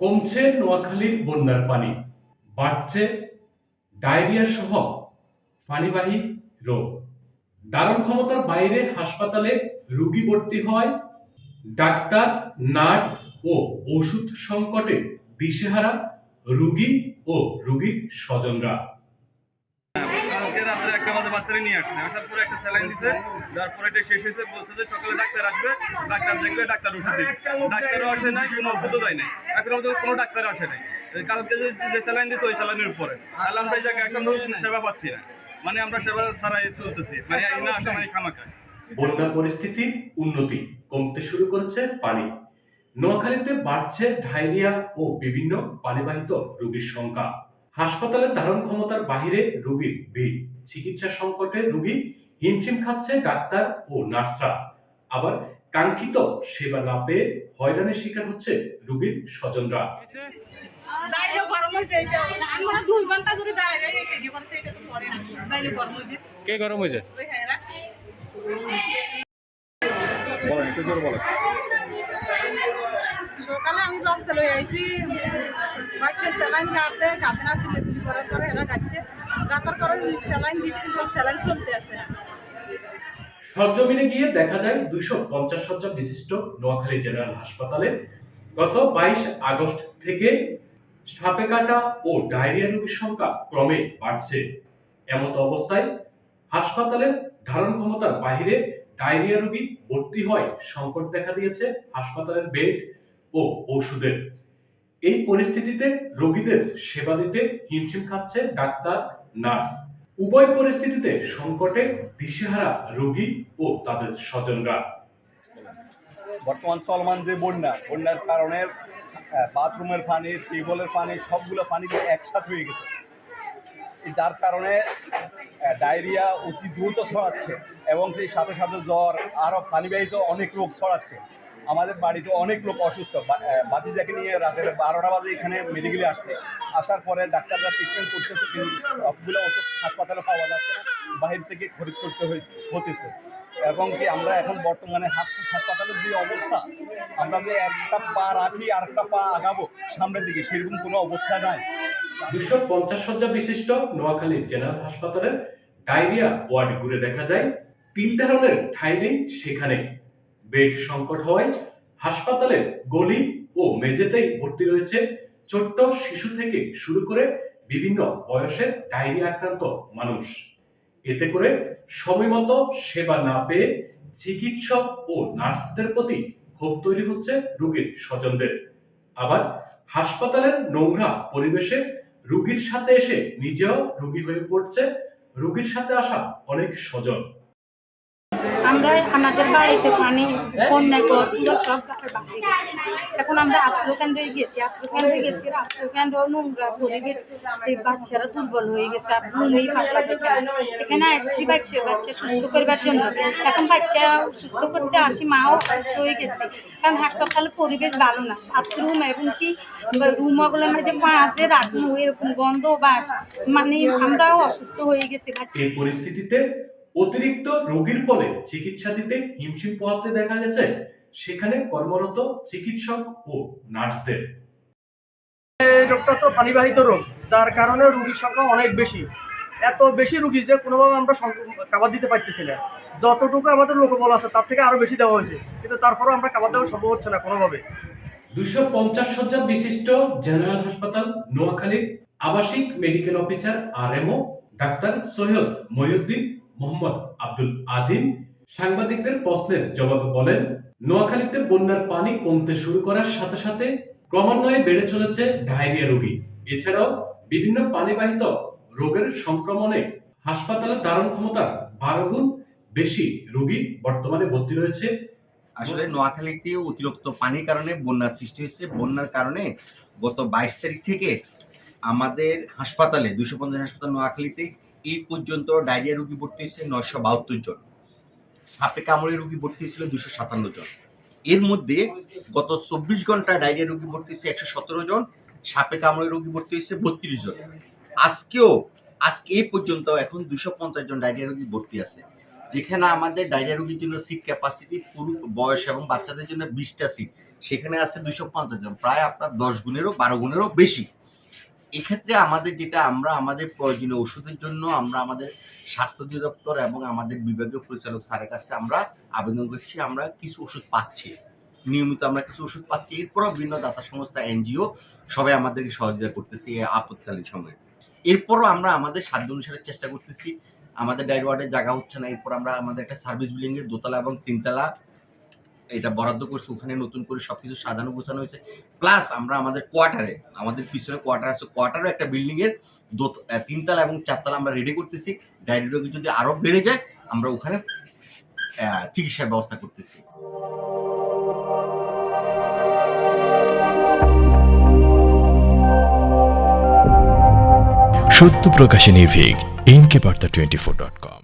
কমছে নোয়াখালীর বন্যার পানি, বাড়ছে ডায়রিয়া সহ পানিবাহী রোগ। দারুণ ক্ষমতার বাইরে হাসপাতালে রোগী ভর্তি হয় ডাক্তার, নার্স ও ওষুধ সংকটে দিশেহারা রুগী ও রুগীর স্বজনরা। কালকে রাত্রে একটা নিয়ে আসছে। আসার পরে একটা স্যালাইন দিছে তারপরে এটা শেষ হয়েছে, বলছে যে সকালে ডাক্তার আসবে, ডাক্তার দেখবে ডাক্তার ওষুধ দিবে। ডাক্তারও আসে নাই, কোনো ওষুধও দেয় নাই। এখন আমাদের কোনো ডাক্তার আসে নাই। কালকে যে স্যালাইন দিছে, ওই স্যালাইনের উপরে। সেবা পাচ্ছি না। মানে আমরা সেবা ছাড়াই চলতেছি। মানে না মানে বন্যা পরিস্থিতির উন্নতি কমতে শুরু করেছে পানি। নোয়াখালীতে বাড়ছে ডায়রিয়া ও বিভিন্ন পানিবাহিত রোগীর সংখ্যা। হাসপাতালের ধারণ ক্ষমতার বাহিরে রোগীর ভিড়। চিকিৎসা সংকটে রোগী হিমশিম খাচ্ছে ডাক্তার ও নার্সরা। আবার কাঙ্ক্ষিত সেবা না পেয়ে হয়রানির শিকার হচ্ছে রোগীর স্বজনরা। গরম কে হয়েছে? হ্যাঁ বলেন একটু জোর বলেন। সকালে আমি বাচ্চা লই আইছি বাচ্চা স্যালাইন গাতে গাতে না সিলে সিলি করার পরে এরা গাচ্ছে। গাতার পরে স্যালাইন দিচ্ছি স্যালাইন চলতে আছে সরজমিনে গিয়ে দেখা যায় দুইশো পঞ্চাশ বিশিষ্ট নোয়াখালী জেনারেল হাসপাতালে গত বাইশ আগস্ট থেকে সাপে কাটা ও ডায়রিয়া রোগীর সংখ্যা ক্রমে বাড়ছে। এমত অবস্থায় হাসপাতালের ধারণ ক্ষমতার বাহিরে ডায়রিয়া রোগী ভর্তি হয় সংকট দেখা দিয়েছে হাসপাতালের বেড ও ওষুধের। এই পরিস্থিতিতে রোগীদের সেবা দিতে হিমশিম খাচ্ছে ডাক্তার, নার্স। উভয় পরিস্থিতিতে সংকটে দিশেহারা রোগী ও তাদের স্বজনরা। বর্তমান চলমান যে বন্যা, বন্যার কারণে বাথরুমের পানি টিউবওয়েলের পানি, সবগুলো পানিতে একসাথে হয়ে গেছে যার কারণে ডায়রিয়া অতি দ্রুত ছড়াচ্ছে এবং সেই সাথে সাথে জ্বর, আরও পানিবাহিত অনেক রোগ ছড়াচ্ছে। আমাদের বাড়িতে অনেক লোক অসুস্থ। বাতিজাকে নিয়ে রাতের বারোটা বাজে এখানে মেডিকেলে আসছে। আসার পরে ডাক্তাররা ট্রিটমেন্ট করতেছে কিন্তু সবগুলো ওষুধ হাসপাতালে পাওয়া যাচ্ছে না, বাহির থেকে খরিদ করতে হতেছে। এবং কি আমরা এখন বর্তমানে হাস- হাসপাতালের যে অবস্থা, আমরা যে একটা পা রাখি আর একটা পা আগাবো সামনের দিকে, সেরকম কোনো অবস্থা নাই। দুশো পঞ্চাশ শয্যা বিশিষ্ট নোয়াখালী জেনারেল হাসপাতালের ডায়রিয়া ওয়ার্ড ঘুরে দেখা যায়। তিন ধরনের ঠাঁই নেই সেখানে বেড সংকট হওয়ায় হাসপাতালের গলি ও মেঝেতেই ভর্তি রয়েছে ছোট্ট শিশু থেকে শুরু করে বিভিন্ন বয়সের ডায়রিয়া আক্রান্ত মানুষ। এতে করে সময়মতো সেবা না পেয়ে চিকিৎসক ও নার্সদের প্রতি ক্ষোভ তৈরি হচ্ছে রোগীর স্বজনদের। আবার হাসপাতালের নোংরা পরিবেশে রোগীর সাথে এসে নিজেও রোগী হয়ে পড়ছে। রোগীর সাথে আসা অনেক স্বজন। আমরা আমাদের বাড়িতে পানি বন্যা ঘরগুলো সব এখন আমরা আশ্রয়কেন্দ্রে গেছি আশ্রয়কেন্দ্রে গেছি আশ্রয়কেন্দ্র নোংরা পরিবেশ। এই বাচ্চারা দুর্বল হয়ে গেছে ঘুমেই পাতলা পেতে এখানে আসছি বাচ্চা বাচ্চা সুস্থ করবার জন্য। এখন বাচ্চা সুস্থ করতে আসি, মাও অসুস্থ হয়ে গেছে। কারণ হাসপাতালের পরিবেশ ভালো না। বাথরুম এবং কি রুমগুলোর মধ্যে মাঝে রাখুন এরকম গন্ধ বাস মানে আমরাও অসুস্থ হয়ে গেছি বাচ্চা। পরিস্থিতিতে অতিরিক্ত রোগীর ফলে চিকিৎসা দিতে হিমশিম পোহাতে দেখা গেছে। সেখানে কর্মরত চিকিৎসক ও নার্সদের। রোগটা তো পানিবাহিত রোগ যার কারণে রুগীর সংখ্যা অনেক বেশি। এত বেশি রুগী যে কোনোভাবে আমরা কাবার দিতে পারতেছি না। যতটুকু আমাদের লোকবল আছে তার থেকে আরও বেশি দেওয়া হয়েছে। কিন্তু তারপরেও আমরা কাবার দেওয়া সম্ভব হচ্ছে না কোনোভাবে। দুইশো পঞ্চাশ শয্যা বিশিষ্ট জেনারেল হাসপাতাল নোয়াখালীর আবাসিক মেডিকেল অফিসার আর আরএমও ডাক্তার সৈয়দ মহিউদ্দিন মোহাম্মদ আব্দুল আজিম। সাংবাদিকদের প্রশ্নের জবাবে বলেন, নোয়াখালীতে বন্যার পানি কমতে শুরু করার সাথে সাথে ক্রমান্বয়ে বেড়ে চলেছে ডায়রিয়া রোগী। এছাড়াও বিভিন্ন পানিবাহিত রোগের সংক্রমণে হাসপাতালের ধারণ ক্ষমতার বারো গুণ বেশি রোগী বর্তমানে ভর্তি রয়েছে। আসলে নোয়াখালীতে অতিরিক্ত পানির কারণে বন্যার সৃষ্টি হয়েছে। বন্যার কারণে গত বাইশ তারিখ থেকে আমাদের হাসপাতালে দুশো পঞ্চাশ হাসপাতাল নোয়াখালীতে এই পর্যন্ত ডায়রিয়া রোগী ভর্তি হয়েছে নয়শো বাহাত্তর জন। সাপে কামড়ে রোগী ভর্তি হয়েছিল দুশো সাতান্ন জন। এর মধ্যে গত চব্বিশ ঘণ্টা ডায়রিয়া রোগী ভর্তি হয়েছে একশো সতেরো জন, সাপে কামড়ে রোগী ভর্তি হয়েছে বত্রিশ জন। আজকেও, আজকে এই পর্যন্ত এখন দুশো পঞ্চাশ জন ডায়রিয়া রোগী ভর্তি আছে। যেখানে আমাদের ডায়রিয়া রোগীর জন্য সিট ক্যাপাসিটি পুরুষ বয়স এবং বাচ্চাদের জন্য বিশটা সিট সেখানে আছে দুশো পঞ্চাশ জন। প্রায় আপনার দশ গুণেরও, বারো গুণেরও বেশি। এক্ষেত্রে আমাদের যেটা, আমরা আমাদের প্রয়োজনীয় ওষুধের জন্য আমরা আমাদের স্বাস্থ্য অধিদপ্তর এবং আমাদের বিভাগীয় পরিচালক স্যারের কাছে আমরা আবেদন করছি, আমরা কিছু ওষুধ পাচ্ছি। নিয়মিত আমরা কিছু ওষুধ পাচ্ছি, এরপরও বিভিন্ন দাতা সংস্থা, এনজিও সবাই আমাদেরকে সহযোগিতা করতেছে এই সময়ে। এরপরও আমরা আমাদের সাধ্য অনুসারে চেষ্টা করতেছি, আমাদের ডাইর ওয়ার্ডের জায়গা হচ্ছে না, এরপর আমরা আমাদের একটা সার্ভিস বিল্ডিং এর দোতলা এবং তিনতলা এটা বরাদ্দ করছি ওখানে নতুন করে সবকিছু সাজানো গোছানো হয়েছে। প্লাস আমরা আমাদের কোয়ার্টারে আমাদের পিছনে কোয়ার্টার আছে। কোয়ার্টারও একটা বিল্ডিং এর দোত- আহ, তিনতলা এবং চারতলা আমরা রেডি করতেছি। ডায়রি রোগী যদি আরও বেড়ে যায় আমরা ওখানে চিকিৎসার ব্যবস্থা করতেছি। সত্য প্রকাশে নির্ভীক NK Barta twenty four dot